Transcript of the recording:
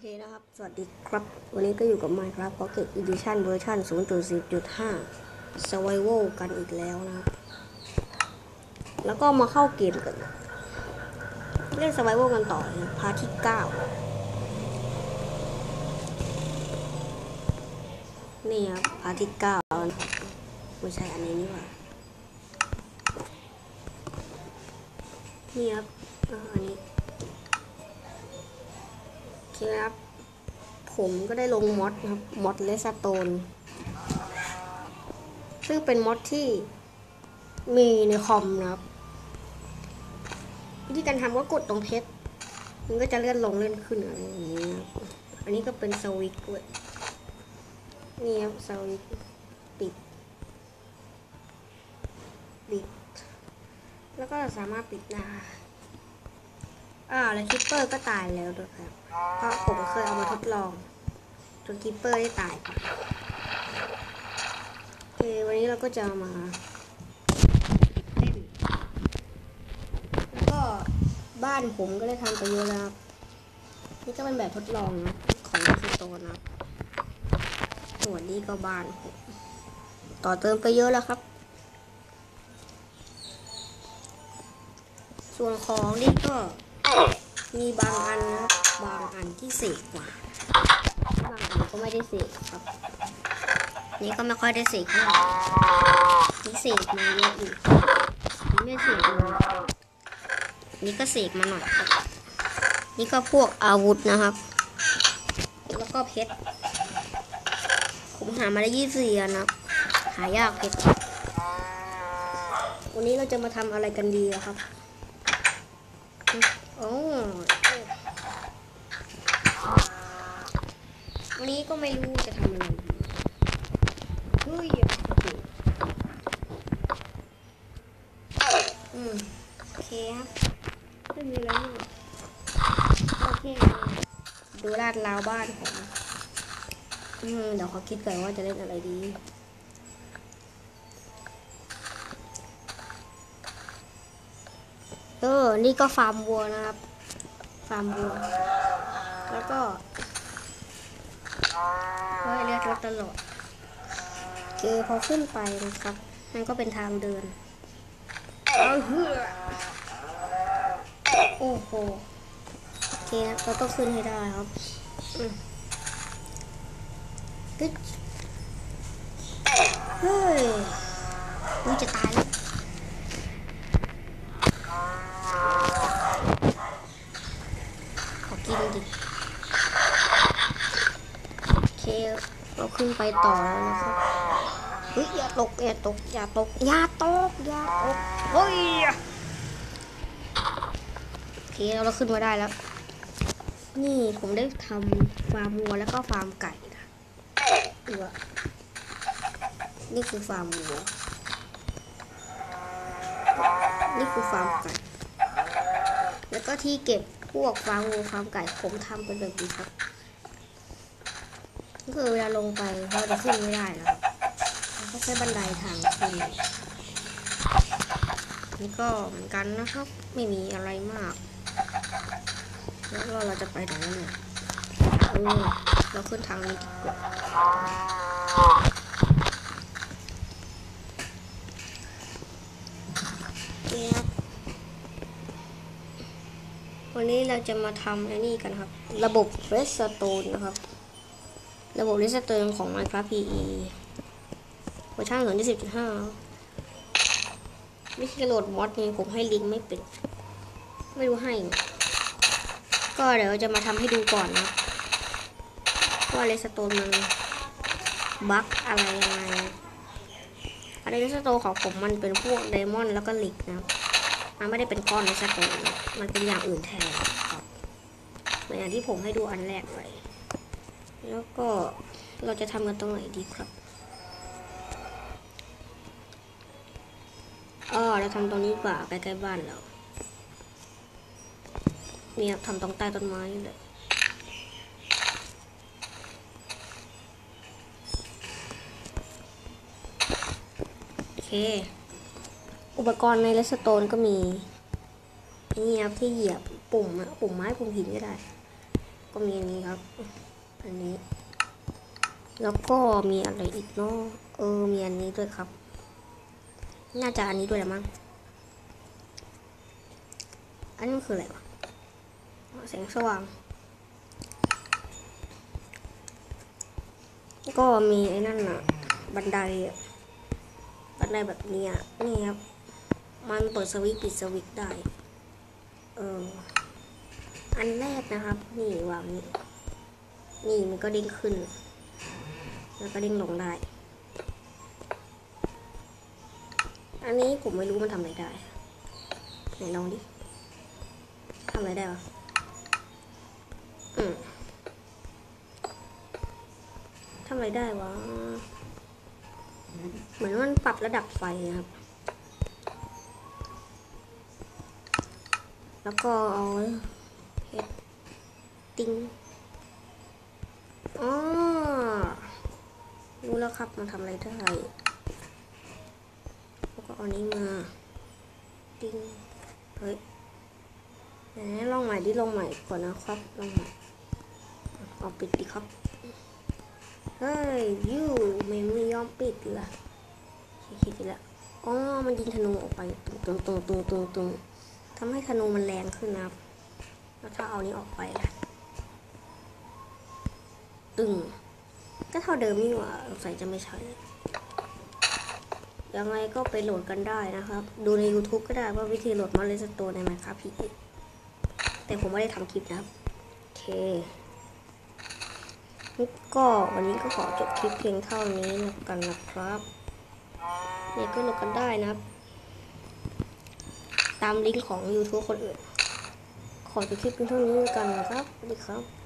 เคนะครับ สวัสดีครับ วันนี้ก็อยู่กับ Minecraft Pocket Edition เวอร์ชัน0.10.5 Survival กันอีกแล้วนะครับ แล้วก็มาเข้าเกมกัน เล่น Survival กันต่อนะพาร์ทที่ 9 นี่ครับพาร์ทที่ 9 ไม่ใช่อันนี้นี่หว่า นี่ครับอันนี้ เคครับ ผมก็ได้ลงมอดครับมอดเลสโตน ซึ่งเป็นมอดที่มีในคอมนะครับ วิธีการทำก็กดตรงเพชร มันก็จะเลื่อนลงเลื่อนขึ้นอะไรอย่างนี้นะครับอันนี้ก็เป็นสวิตช์ด้วยนี่ครับสวิตช์ปิด ปิด แล้วก็สามารถปิดได้ อ่าแล้วคิปเปอร์ก็ตายแล้วด้วยครับ เพราะผมเคยเอามาทดลองจนคิปเปอร์ได้ตายไปโอเควันนี้เราก็จะมาเล่นแล้วก็บ้านผมก็ได้ทำไปเยอะแล้วครับนี่ก็เป็นแบบทดลองนะของสโตนะส่วนนี้ก็บ้านผมต่อเติมไปเยอะแล้วครับ ส่วนของนี่ก็ มีบางอันนะบางอันที่เสกมาบางอันก็ไม่ได้เสกครับ นี่ก็ไม่ค่อยได้เสกเท่าไหร่นี่เสกมาเยอะอยู่นี่ไม่เสกมานี่ก็เสกมาหน่อยครับ นี่ก็พวกอาวุธนะครับ แล้วก็เพชร ผมหามาได้ยี่สิบอันนะหายากเพชร วันนี้เราจะมาทำอะไรกันดีครับ โอ้วันนี้ก็ไม่รู้จะทำอะไรดีเฮ้ยโอเคอืมโอเคครับไม่มีอะไรโอเค ดูลาดราวบ้านผมอืมเดี๋ยวเขาคิดก่อนว่าจะเล่นอะไรดี เออ นี่ก็ฟาร์มวัวนะครับ ฟาร์มวัว แล้วก็เฮ้ยเรียกรถตลอดเออพอขึ้นไปนะครับ มันก็เป็นทางเดินเอาเฮือโอ้โหโอเคนะเราต้องขึ้นให้ได้ครับอืมกึ๊ดเฮ้ยอุ้ยจะตายแล้ว ขอกินดิ โอเค เราขึ้นไปต่อแล้วนะครับเฮ้ยอย่าตกอย่าตกอย่าตกอย่าตกอย่าตกเฮ้ยโอเคเราขึ้นมาได้แล้ว นี่ผมได้ทำฟาร์มวัวแล้วก็ฟาร์มไก่นะดูอนี่คือฟาร์มวัวนี่คือฟาร์มไก่แล้วก็ที่เก็บพวกฟาร์มวัวฟาร์มไก่ผมทำเป็นแบบนี้ครับ คือเวลาลงไปเราจะขึ้นไม่ได้แล้วก็ใช้บันไดทางขึ้นนี่ก็เหมือนกันนะครับ ไม่มีอะไรมาก แล้วเราเราจะไปไหนเนี่ยเออเราขึ้นทางนี้ดีกว่านี่ครับวันนี้เราจะมาทำอ้นี่กันครับ ระบบ Redstone นะครับ ระบบ Redstone ของ Minecraft PE เวอร์ชัน1.10.5ไม่ใช่โหลดมอดนี่ผมให้ลิงก์ไม่เป็นไม่รู้ให้ ก็เดี๋ยวจะมาทำให้ดูก่อนนะ ว่า Redstone มันบั๊กอะไรยังไงอันนี้ Redstone ของผมมันเป็นพวกไดมอนด์แล้วก็ลิกนะ มันไม่ได้เป็นก้อนในสโตนมันเป็นอย่างอื่นแทนครับเหมือนอย่างที่ผมให้ดูอันแรกไป แล้วก็เราจะทำกันตรงไหนดีครับอ๋อเราทำตรงนี้ดีกว่าใกล้ๆบ้านเราเนี่ยทำตรงใต้ต้นไม้เลยโอเค อุปกรณ์ในเลสโตนก็มีนี่ครับที่เหยียบปุ่มอะปุ่มไม้ปุ่มหินก็ได้ ก็มีอันนี้ครับ อันนี้ แล้วก็มีอะไรอีกเนาะเออมีอันนี้ด้วยครับ น่าจะอันนี้ด้วยละมั้งอันนี้คืออะไรวะแสงสว่าง ก็มีไอ้นั่นนะบันไดบันไดแบบนี้ยนี่ครับ มันเปิดสวิตปิดสวิตได้ เออ อันแรกนะครับ นี่วางนี่ นี่มันก็เด้งขึ้น แล้วก็เด้งลงได้ อันนี้ผมไม่รู้มันทำอะไรได้ ไหนลองดิทำอะไรได้วะอืมทำอะไรได้วะ เหมือนมันปรับระดับไฟนะครับ แล้วก็เอาเพชรติ้ง อ๋อรู้แล้วครับมันทำอะไรได้แล้วก็เอานี้มาติ้งเฮ้ยไหนลองใหม่ดิลองใหม่ก่อนนะครับลองใหม่เอาปิดดิครับ เฮ้ยยูไม่ไม่ยอมปิดละคิดๆแล้วอ๋อมันยิงธนูออกไปตุงตุงตุงตุงตุงตุงทำให้ธนูมันแรงขึ้นนะครับแล้วถ้าเอานี้ออกไปล่ะ ตึง ก็เท่าเดิมนี่หว่าสงสัยจะไม่ใช่ยังไงก็ไปโหลดกันได้นะครับ ดูใน YouTube ก็ได้ว่าวิธีโหลดมาเลสโตใน Minecraft พีแต่ผมไม่ได้ทำคลิปนะครับ โอเคก็วันนี้ก็ขอจบคลิปเพียงเท่านี้แล้วกันนะครับเนี่ยก็โหลดกันได้นะครับ ตามลิงก์ของ YouTube คนอื่น ขอจบคลิปเพียงเท่านี้แล้วกันนะครับสวัสดีครับ